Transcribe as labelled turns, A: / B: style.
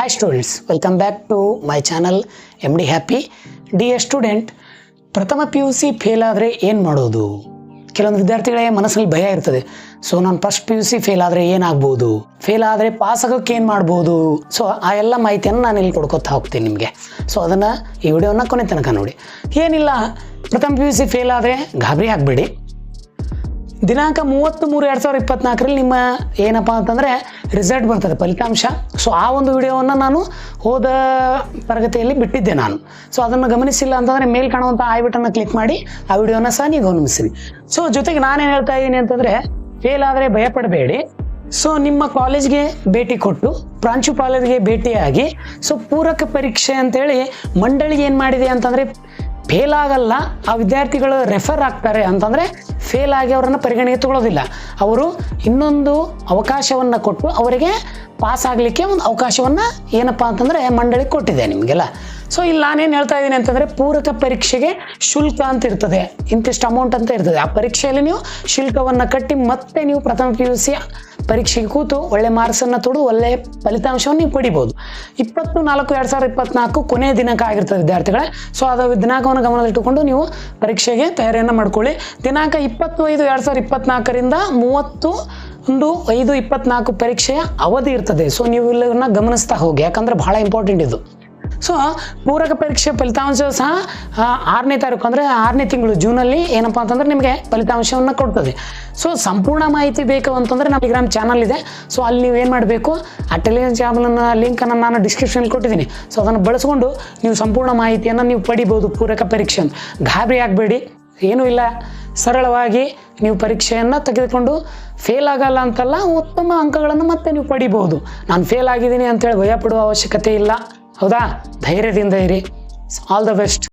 A: Hi students welcome back to my channel M D happy D A student ಪ್ರಥಮ P U C fail ಆದರೆ ಏನು ಮಾಡೋದು? ಕೆಲವೊಂದು ವಿದ್ಯಾರ್ಥಿಗಳಿಗೆ ಮನಸ್ಸಲ್ಲಿ ಭಯ ಇರ್ತದೆ. ಸೊ ನಾನು first P U C fail ಆದರೆ ಏನಾಗ್ಬೋದು ಫೇಲ್ ಆದರೆ ಪಾಸ್ ಆಗೋಕ್ಕೆ ಏನು ಮಾಡ್ಬೋದು? ಸೊ ಆ ಎಲ್ಲ ಮಾಹಿತಿಯನ್ನು ನಾನು ಇಲ್ಲಿ ಕೊಡ್ಕೊತಾ ಹೋಗ್ತೀನಿ ನಿಮಗೆ. ಸೊ ಅದನ್ನು ಈ ವಿಡಿಯೋನ ಕೊನೆ ತನಕ ನೋಡಿ. ಏನಿಲ್ಲ, ಪ್ರಥಮ ಪಿ ಯು ಸಿ ಫೇಲ್ ಆದರೆ ಗಾಬರಿ ಆಗಬೇಡಿ. ದಿನಾಂಕ ಮೂವತ್ತು ಮೂರು ಎರಡು ಸಾವಿರದ ಇಪ್ಪತ್ನಾಲ್ಕರಲ್ಲಿ ನಿಮ್ಮ ಏನಪ್ಪ ಅಂತಂದರೆ ರಿಸಲ್ಟ್ ಬರ್ತದೆ, ಫಲಿತಾಂಶ. ಸೊ ಆ ಒಂದು ವಿಡಿಯೋವನ್ನು ನಾನು ಹೋದ ತರಗತಿಯಲ್ಲಿ ಬಿಟ್ಟಿದ್ದೆ ನಾನು. ಸೊ ಅದನ್ನು ಗಮನಿಸಿಲ್ಲ ಅಂತಂದರೆ ಮೇಲ್ ಕಾಣುವಂಥ ಐ ಬಟನ್ನ ಕ್ಲಿಕ್ ಮಾಡಿ, ಆ ವಿಡಿಯೋನ ಸಹ ನೀವು ಗಮನಿಸಿರಿ ಸೊ ಜೊತೆಗೆ ನಾನೇನು ಹೇಳ್ತಾ ಇದ್ದೀನಿ ಅಂತಂದರೆ ಫೇಲ್ ಆದರೆ ಭಯಪಡಬೇಡಿ. ಸೊ ನಿಮ್ಮ ಕಾಲೇಜ್ಗೆ ಭೇಟಿ ಕೊಟ್ಟು ಪ್ರಾಂಶುಪಾಲರಿಗೆ ಭೇಟಿಯಾಗಿ ಸೊ ಪೂರಕ ಪರೀಕ್ಷೆ ಅಂತೇಳಿ ಮಂಡಳಿ ಏನು ಮಾಡಿದೆ ಅಂತಂದರೆ ಫೇಲ್ ಆಗಲ್ಲ, ಆ ವಿದ್ಯಾರ್ಥಿಗಳು ರೆಫರ್ ಆಗ್ತಾರೆ ಅಂತಂದರೆ ಫೇಲ್ ಆಗಿ ಅವರನ್ನು ಪರಿಗಣನೆಗೆ ತಗೊಳ್ಳೋದಿಲ್ಲ ಅವರು ಇನ್ನೊಂದು ಅವಕಾಶವನ್ನು ಕೊಟ್ಟು ಅವರಿಗೆ ಪಾಸ್ ಆಗಲಿಕ್ಕೆ ಒಂದು ಅವಕಾಶವನ್ನು ಏನಪ್ಪಾ ಅಂತಂದರೆ ಮಂಡಳಿ ಕೊಟ್ಟಿದೆ ನಿಮಗೆಲ್ಲ. ಸೊ ಇಲ್ಲಿ ನಾನೇನು ಹೇಳ್ತಾ ಇದ್ದೀನಿ ಅಂತಂದರೆ ಪೂರಕ ಪರೀಕ್ಷೆಗೆ ಶುಲ್ಕ ಅಂತ ಇರ್ತದೆ. ಇಂತಿಷ್ಟು ಅಮೌಂಟ್ ಅಂತ ಇರ್ತದೆ. ಆ ಪರೀಕ್ಷೆಯಲ್ಲಿ ನೀವು ಶುಲ್ಕವನ್ನು ಕಟ್ಟಿ ಮತ್ತೆ ನೀವು ಪ್ರಥಮ ಪಿ ಯು ಸಿ ಪರೀಕ್ಷೆಗೆ ಕೂತು ಒಳ್ಳೆ ಮಾರ್ಕ್ಸನ್ನು ತೊಡು, ಒಳ್ಳೆ ಫಲಿತಾಂಶವನ್ನು ನೀವು ಪಡಿಬೋದು. ಇಪ್ಪತ್ತು ನಾಲ್ಕು ಎರಡು ಸಾವಿರದ ಇಪ್ಪತ್ನಾಲ್ಕು ಕೊನೆಯ ದಿನಾಂಕ ಆಗಿರ್ತದೆ ವಿದ್ಯಾರ್ಥಿಗಳೇ. ಸೊ ಅದು ದಿನಾಂಕವನ್ನು ಗಮನದಲ್ಲಿಟ್ಟುಕೊಂಡು ನೀವು ಪರೀಕ್ಷೆಗೆ ತಯಾರಿಯನ್ನು ಮಾಡ್ಕೊಳ್ಳಿ. ದಿನಾಂಕ ಇಪ್ಪತ್ತು ಐದು ಎರಡು ಸಾವಿರದ ಇಪ್ಪತ್ನಾಲ್ಕರಿಂದ ಮೂವತ್ತು ಒಂದು ಐದು ಇಪ್ಪತ್ನಾಲ್ಕು ಪರೀಕ್ಷೆಯ ಅವಧಿ ಇರ್ತದೆ. ಸೊ ನೀವು ಇಲ್ಲವನ್ನ ಗಮನಿಸ್ತಾ ಹೋಗಿ. ಯಾಕಂದ್ರೆ ಬಹಳ ಇಂಪಾರ್ಟೆಂಟ್ ಇದು. ಸೊ ಪೂರಕ ಪರೀಕ್ಷೆ ಫಲಿತಾಂಶ ಸಹ ಆರನೇ ತಾರೀಕು ಅಂದರೆ ಆರನೇ ತಿಂಗಳು ಜೂನಲ್ಲಿ ಏನಪ್ಪ ಅಂತಂದ್ರೆ ನಿಮಗೆ ಫಲಿತಾಂಶವನ್ನು ಕೊಡ್ತದೆ. ಸೊ ಸಂಪೂರ್ಣ ಮಾಹಿತಿ ಬೇಕು ಅಂತಂದರೆ ನಮ್ಮ ಟೆಲಿಗ್ರಾಮ್ ಚಾನಲ್ ಇದೆ. ಸೊ ಅಲ್ಲಿ ನೀವು ಏನು ಮಾಡಬೇಕು? ಆ ಟೆಲಿಗ್ರಾಮ್ ಚಾನಲ್ನ ಲಿಂಕನ್ನು ನಾನು ಡಿಸ್ಕ್ರಿಪ್ಷನ್ ಕೊಟ್ಟಿದ್ದೀನಿ. ಸೊ ಅದನ್ನು ಬಳಸ್ಕೊಂಡು ನೀವು ಸಂಪೂರ್ಣ ಮಾಹಿತಿಯನ್ನು ನೀವು ಪಡಿಬೋದು ಪೂರಕ ಪರೀಕ್ಷೆ ಗಾಬರಿ ಆಗಬೇಡಿ. ಏನೂ ಇಲ್ಲ. ಸರಳವಾಗಿ ನೀವು ಪರೀಕ್ಷೆಯನ್ನು ತೆಗೆದುಕೊಂಡು ಫೇಲ್ ಆಗಲ್ಲ ಅಂತಲ್ಲ ಉತ್ತಮ ಅಂಕಗಳನ್ನು ಮತ್ತೆ ನೀವು ಪಡಿಬೋದು. ನಾನು ಫೇಲ್ ಆಗಿದ್ದೀನಿ ಅಂತೇಳಿ ಭಯ ಪಡುವ ಅವಶ್ಯಕತೆ ಇಲ್ಲ. ಹೌದಾ? ಧೈರ್ಯದಿಂದ ಇರಿ. All the best